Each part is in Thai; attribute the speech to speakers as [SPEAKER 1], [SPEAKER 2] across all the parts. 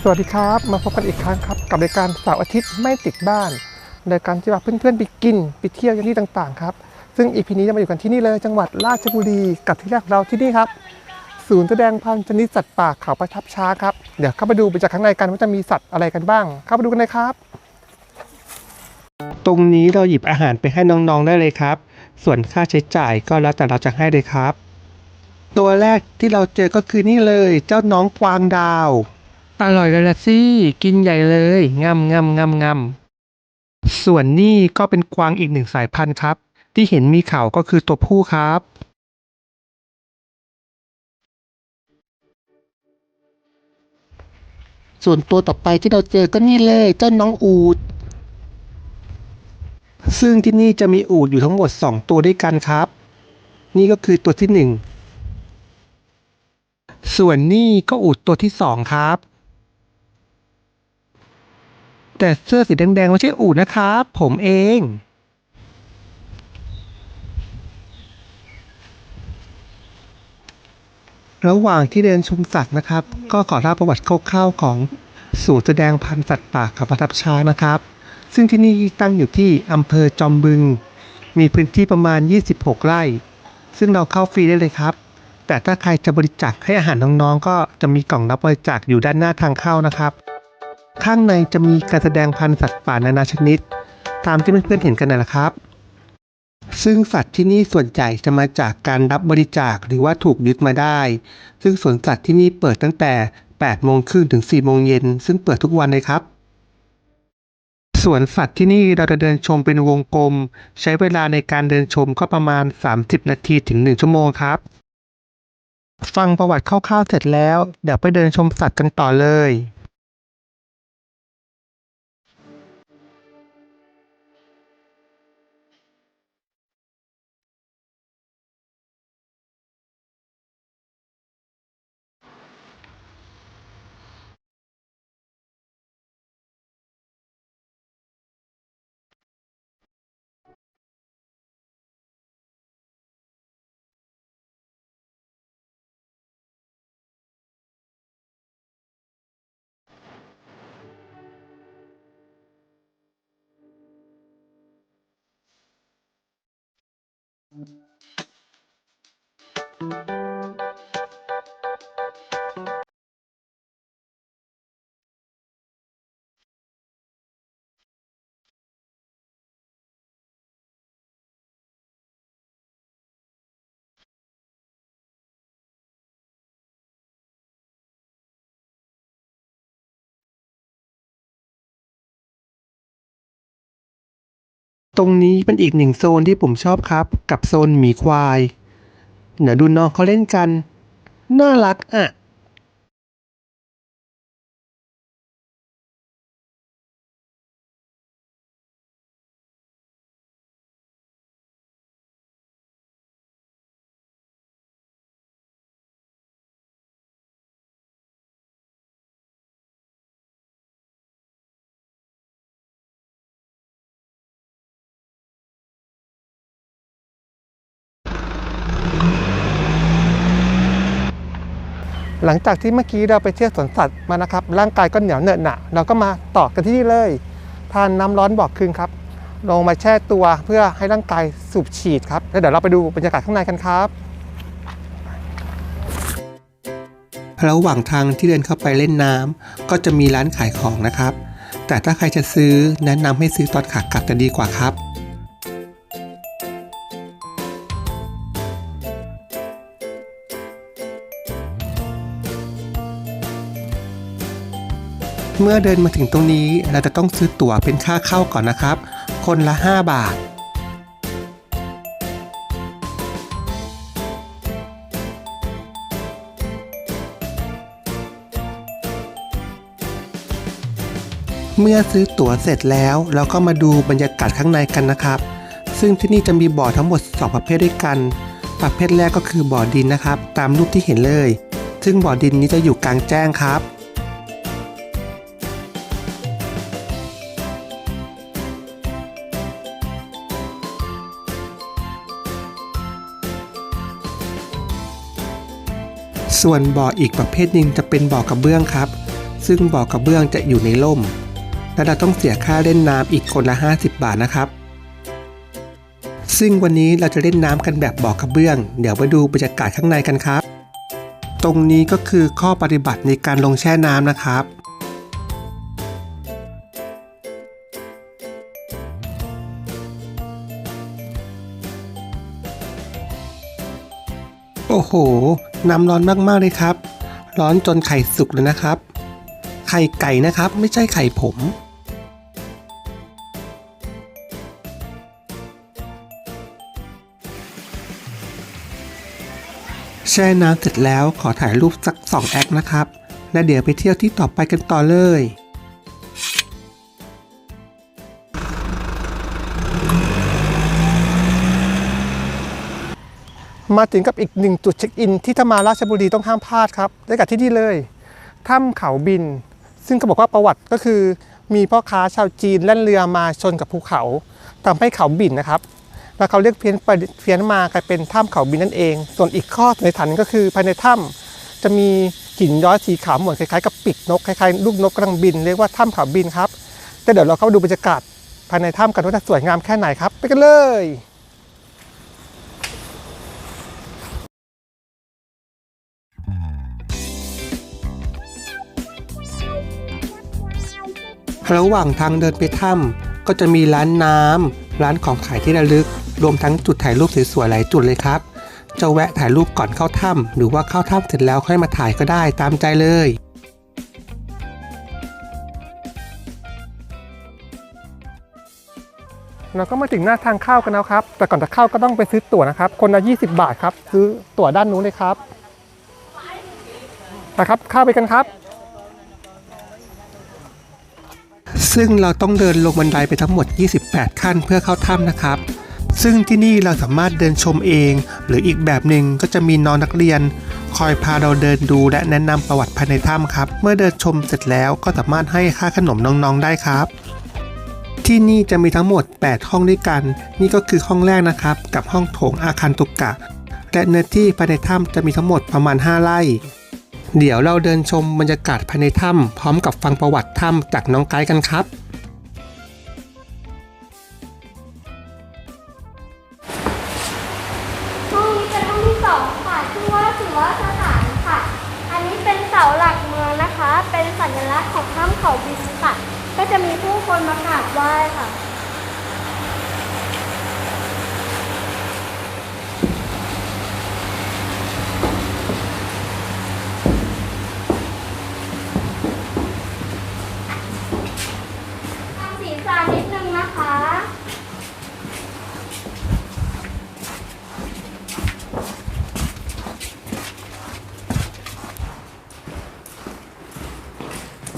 [SPEAKER 1] สวัสดีครับมาพบกันอีกครั้งครับ กับรายการเสาร์อาทิตย์ไม่ติดบ้านรายการที่พาเพื่อนๆไปกินไปเที่ยวยังที่ต่างๆครับซึ่งอีพีนี้จะมาอยู่กันที่นี่เลยจังหวัดราชบุรีกับที่แรกของเราที่นี่ครับ ศูนย์แสดงพันธุ์ชนิดสัตว์ป่าเขาประทับช้าครับเดี๋ยวเข้าไปดูไปจากข้างในกันว่าจะมีสัตว์อะไรกันบ้าง เข้าไปดูกันเลยครับ ตรงนี้เราหยิบอาหารไปให้น้องๆได้เลยครับ ส่วนค่าใช้จ่ายก็แล้วแต่เราจะให้เลยครับ ตัวแรกที่เราเจอก็คือนี่เลย เจ้าน้องกวางดาว อร่อยเลยละสิ กินใหญ่เลยงำงำงำงำส่วนนี่ก็เป็นกวางอีกหนึ่งสายพันธุ์ครับ ที่เห็นมีเขาก็คือตัวผู้ครับ
[SPEAKER 2] ส่วนตัวต่อไปที่เราเจอก็นี่เลยเจ้าน้องอูด
[SPEAKER 1] ซึ่งที่นี่จะมีอูฐอยู่ทั้งหมด 2 ตัวด้วยกันครับ นี่ก็คือตัวที่ 1 ส่วนนี่ก็อูฐตัวที่ 2 ครับ แต่เสื้อสีแดงๆไม่ใช่อูฐนะครับ ผมเอง ระหว่างที่เดินชมสัตว์นะครับ ก็ขอเล่าประวัติคร่าวๆของศูนย์แสดงพันธุ์สัตว์ป่าเขาประทับช้างนะครับ ซึ่งที่นี่ตั้งอยู่ที่อำเภอจอมบึง มีพื้นที่ประมาณ 26 ไร่ ซึ่งเราเข้าฟรีได้เลยครับ แต่ถ้าใครจะบริจาคให้อาหารน้องๆ ก็จะมีกล่องรับบริจาคอยู่ด้านหน้าทางเข้านะครับ ข้างในจะมีการแสดงพันธุ์สัตว์ป่านานาชนิด ตามที่เพื่อนๆเห็นกันนั่นแหละครับ ซึ่งสัตว์ที่นี่ส่วนใหญ่จะมาจากการรับบริจาคหรือว่าถูกยึดมาได้ ซึ่งสวนสัตว์ที่นี่เปิดตั้งแต่8โมงครึ่งถึง4โมงเย็นซึ่งเปิดทุกวันเลยครับสวนสัตว์ที่นี่เราจะเดินชมเป็นวงกลม ใช้เวลาในการเดินชมก็ประมาณ 30 นาทีถึง 1 ชั่วโมงครับ ฟังประวัติคร่าวๆเสร็จแล้ว เดี๋ยวไปเดินชมสัตว์กันต่อเลย thank you ตรงนี้เป็นอีกหนึ่งโซนที่ผมชอบครับ กับโซนหมีควาย เดี๋ยวดูน้องเขาเล่นกัน น่ารักอะ หลังจากที่เมื่อกี้เราไปเที่ยวสวนสัตว์มานะครับ ร่างกายก็เหนียวเหนอะหนะเราก็มาต่อกันที่นี่เลย ทานน้ำร้อนบอกคืนครับ ลงมาแช่ตัวเพื่อให้ร่างกายสูบฉีดครับแล้วเดี๋ยวเราไปดูบรรยากาศข้างในกันครับระหว่างทางที่เดินเข้าไปเล่นน้ำก็จะมีร้านขายของนะครับ แต่ถ้าใครจะซื้อแนะนำให้ซื้อตอนขากลับจะดีกว่าครับ เมื่อเดินมาถึงตรงนี้เราจะต้องซื้อตั๋วเป็นค่าเข้าก่อนนะครับ คนละ 5 บาท เมื่อซื้อตั๋วเสร็จแล้วเราก็มาดูบรรยากาศข้างในกันนะครับ ซึ่งที่นี่จะมีบ่อทั้งหมด 2 ประเภทด้วยกัน ประเภทแรกก็คือบ่อดินนะครับ ตามรูปที่เห็นเลย ซึ่งบ่อดินนี้จะอยู่กลางแจ้งครับ ส่วนบ่ออีกประเภทหนึ่งจะเป็นบ่อกระเบื้องครับ ซึ่งบ่อกระเบื้องจะอยู่ในร่ม และเราต้องเสียค่าเล่นน้ำอีกคนละ 50 บาทนะครับ ซึ่งวันนี้เราจะเล่นน้ำกันแบบบ่อกระเบื้อง เดี๋ยวไปดูบรรยากาศข้างในกันครับ ตรงนี้ก็คือข้อปฏิบัติในการลงแช่น้ำนะครับ โอ้โห น้ำร้อนมากๆเลยครับ ร้อนจนไข่สุกเลยนะครับ ไข่ไก่นะครับ ไม่ใช่ไข่ผม แช่น้ำเสร็จแล้วขอถ่ายรูปสักสองแอคนะครับ และเดี๋ยวไปเที่ยวที่ต่อไปกันต่อเลย มาถึงกับอีกหนึ่งจุดเช็คอิน ที่ถ้ามาราชบุรีต้องห้ามพลาดครับได้กับที่นี่เลยถ้ำเขาบิน ซึ่งเขาบอกว่าประวัติก็คือ มีพ่อค้าชาวจีนแล่นเรือมาชนกับภูเขาทำให้เขาบินนะครับ แล้วเขาเรียกเพี้ยนไปเพี้ยนมากลายเป็นถ้ำเขาบินนั่นเอง ส่วนอีกข้อในฐานก็คือภายในถ้ำจะมีหินย้อยสีขาวเหมือนคล้ายๆกับปีกนกคล้ายๆลูกนกกำลังบินเรียกว่าถ้ำเขาบินครับแต่เดี๋ยวเราเข้าดูบรรยากาศภายในถ้ำกันว่าจะสวยงามแค่ไหนครับ ไปกันเลย ระหว่างทางเดินไปถ้ำก็จะมีร้านน้ำร้านของขายที่ระลึก รวมทั้งจุดถ่ายรูปสวยๆหลายจุดเลยครับจะแวะถ่ายรูปก่อนเข้าถ้ำหรือว่าเข้าถ้ำเสร็จแล้วค่อยมาถ่ายก็ได้ตามใจเลย เราก็มาถึงหน้าทางเข้ากันแล้วครับ แต่ก่อนจะเข้าก็ต้องไปซื้อตั๋วนะครับ คนละ 20 บาทครับ ซื้อตั๋วด้านนู้นเลยครับนะครับเข้าไปกันครับ ซึ่งเราต้องเดินลงบันไดไปทั้งหมด 28 ขั้นเพื่อเข้าถ้ำนะครับ ซึ่งที่นี่เราสามารถเดินชมเอง หรืออีกแบบหนึ่งก็จะมีน้องนักเรียน คอยพาเราเดินดูและแนะนำประวัติภายในถ้ำครับ เมื่อเดินชมเสร็จแล้วก็สามารถให้ค่าขนมน้องๆได้ครับที่นี่จะมีทั้งหมด 8 ห้องด้วยกัน นี่ก็คือห้องแรกนะครับ กับห้องโถงอาคารตุกกะ และเนื้อที่ภายในถ้ำจะมีทั้งหมดประมาณ 5 ไร่ เดี๋ยวเราเดินชมบรรยากาศภายในถ้ำพร้อมกับฟังประวัติถ้ำจากน้องไกด์กันครับ
[SPEAKER 3] ห้องนี้เป็นห้องที่สองค่ะ ชื่อว่าศิวสถานค่ะ อันนี้เป็นเสาหลักเมืองนะคะ เป็นสัญลักษณ์ของถ้ำเขาบินค่ะ ก็จะมีผู้คนมากราบไหว้ค่ะ ทำศีรษะนิดนึงนะคะ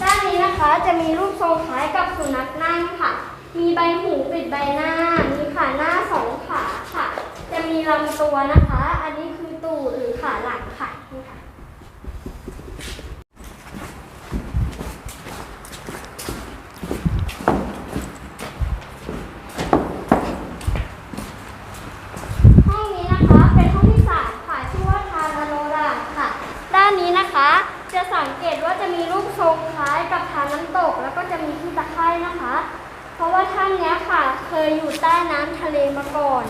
[SPEAKER 3] ด้า นะคะจะมีรูปทรงคล้ายกับสุนัขนั่งค่ะ มีใบหูปิดใบหน้า มีขาหน้าสองขาค่ะ จะมีลำตัวนะคะ อันนี้คือตูดหรือขาหลังค่ะนี่ค่ะ ห้องนี้นะคะเป็นห้องที่สามค่ะชื่อว่าทานโนราค่ะ ด้านนี้นะคะ จะสังเกตว่าจะมีรูป ทรงคล้ายกับทานน้ำตก แล้วก็จะมีที่ตะไคร่นะคะ เพราะว่าถ้ำนี้ค่ะเคยอยู่ใต้น้ำทะเลมาก่อน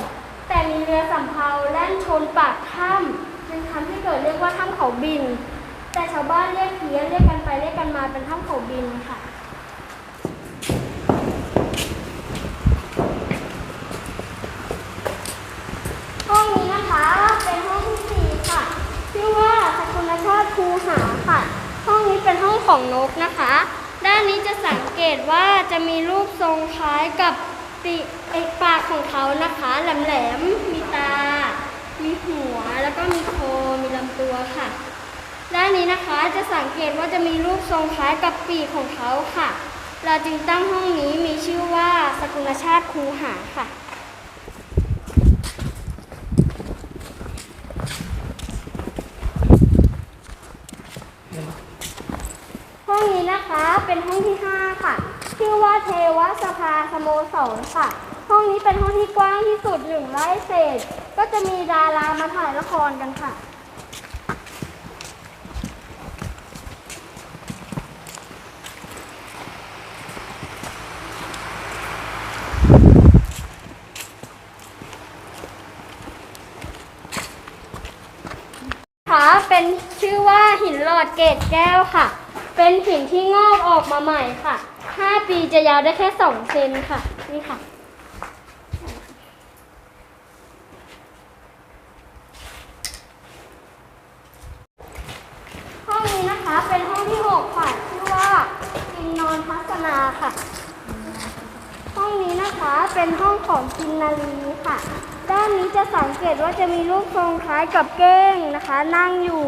[SPEAKER 3] แต่มีเรือสำเภาแล่นชนปากถ้ำจึงทำให้เกิดเรียกว่าถ้ำเขาบิน แต่ชาวบ้านเรียกเพี้ยนเรียกกันไปเรียกกันมาเป็นถ้ำเขาบินค่ะห้องนี้นะคะเป็นห้องที่สี่ค่ะ ชื่อว่าสกุลชาติภูหาค่ะ ห้องนี้เป็นห้องของนกนะคะ ด้านนี้จะสังเกตว่าจะมีรูปทรงคล้ายกับปีกปากของเขานะคะแหลมๆ มีตา มีหัว แล้วก็มีคอมีลำตัวค่ะ ด้านนี้นะคะจะสังเกตว่าจะมีรูปทรงคล้ายกับปีกของเขาค่ะ เราจึงตั้งห้องนี้มีชื่อว่าสกุลชาติคูหาค่ะ เป็นห้องที่ 5 ค่ะ ชื่อว่าเทวสภาสโมสรค่ะ ห้องนี้เป็นห้องที่กว้างที่สุดหนึ่งไร่เศษ ก็จะมีดารามาถ่ายละครกันค่ะ ค่ะ เป็นชื่อว่าหินหลอดเกตแก้วค่ะ เป็นหินที่งอกออกมาใหม่ค่ะ 5 ปีจะยาวได้แค่ 2 เซนค่ะ นี่ค่ะ ห้องนี้นะคะเป็นห้องที่ 6 ค่ะ ชื่อว่ากินนอนพัฒนาค่ะ ห้องนี้นะคะเป็นห้องของกินนารีค่ะ ด้านนี้จะสังเกตว่าจะมีรูปทรงคล้ายกับเก้งนะคะ นั่งอยู่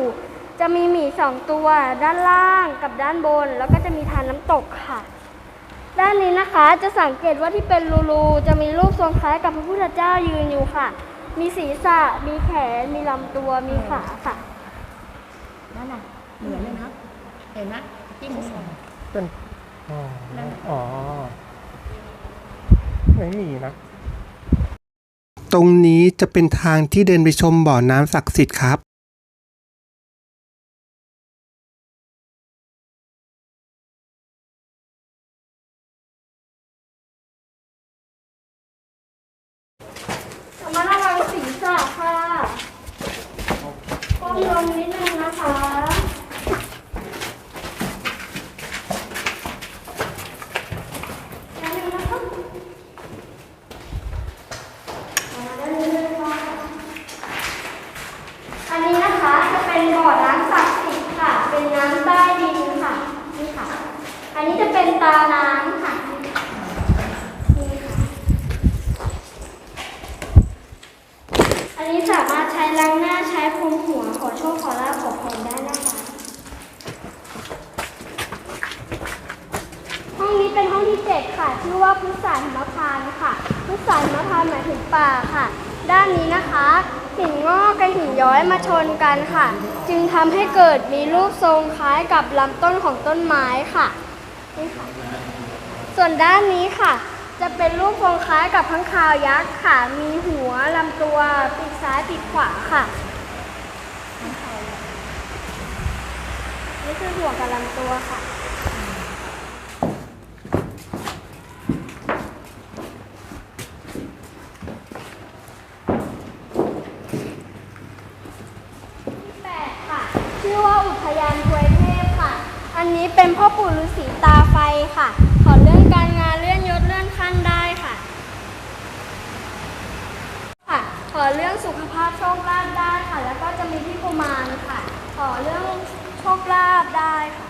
[SPEAKER 3] จะมีหมีสองตัวด้านล่างกับด้านบน แล้วก็จะมีทานน้ำตกค่ะ ด้านนี้นะคะจะสังเกตว่าที่เป็นรูรูจะมีรูปทรงคล้ายกับพระพุทธเจ้ายืนอยู่ค่ะ มีศีรษะ มีแขน มีลำตัว มีขาค่ะ
[SPEAKER 4] นั่นน่ะเหมือนเลยนะเห็นไหมจิ้มใส่
[SPEAKER 1] เป็นอ๋ออ๋อไม่มีนะตรงนี้จะเป็นทางที่เดินไปชมบ่อน้ำศักดิ์สิทธิ์ครับ
[SPEAKER 3] ระมัดระวังศีรษะค่ะก้มลงนิดนึงนะคะนิดนึงนะคะมาด้านนี้เลยค่ะอันนี้นะคะจะเป็นบ่อน้ำศักดิ์สิทธิ์ค่ะ เป็นน้ำใต้ดินค่ะ นี่ค่ะ เป็นตาน้ำค่ะนี่ค่ะ อันนี้สามารถใช้ล้างหน้าใช้พรมหัวขอโชคขอลาขอพรได้นะคะ ห้องนี้เป็นห้องที่เจ็ดค่ะ ชื่อว่าพุทธาหิมพานค่ะ พุทธาหิมพานหมายถึงป่าค่ะ ด้านนี้นะคะหินงอกกับหินย้อยมาชนกันค่ะ จึงทำให้เกิดมีรูปทรงคล้ายกับลำต้นของต้นไม้ค่ะ นี่ค่ะ ส่วนด้านนี้ค่ะ จะเป็นรูปทรงคล้ายกับข้างคาวยักษ์ค่ะ มีหัวลำตัวปีกซ้ายปีกขวาค่ะนี่คือหัวกับลำตัวค่ะที่แปดค่ะชื่อว่าอุทยานทวยเทพค่ะ อันนี้เป็นพ่อปู่ฤาไฟค่ะ ขอเลื่อนการงานเลื่อนยศเลื่อนขั้นได้ค่ะ ค่ะ ขอเรื่องสุขภาพโชคลาภได้ค่ะ แล้วก็จะมีที่กุมารค่ะ ขอเรื่องโชคลาภได้ค่ะ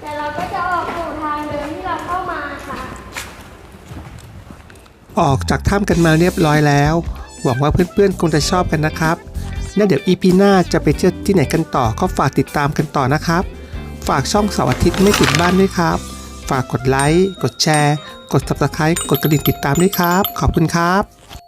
[SPEAKER 3] แต่เราก็จะออกสู่ทางเดิมที่เราเข้ามาค่ะ
[SPEAKER 1] ออกจากถ้ำกันมาเรียบร้อยแล้ว หวังว่าเพื่อนๆคงจะชอบกันนะครับ และเดี๋ยวอีพีหน้าจะไปเที่ยวที่ไหนกันต่อก็ฝากติดตามกันต่อนะครับ ฝากช่องเสาร์อาทิตย์ไม่ติดบ้านด้วยครับ ฝากกดไลค์ กดแชร์ กด subscribe กดกระดิ่งติดตามด้วยครับ ขอบคุณครับ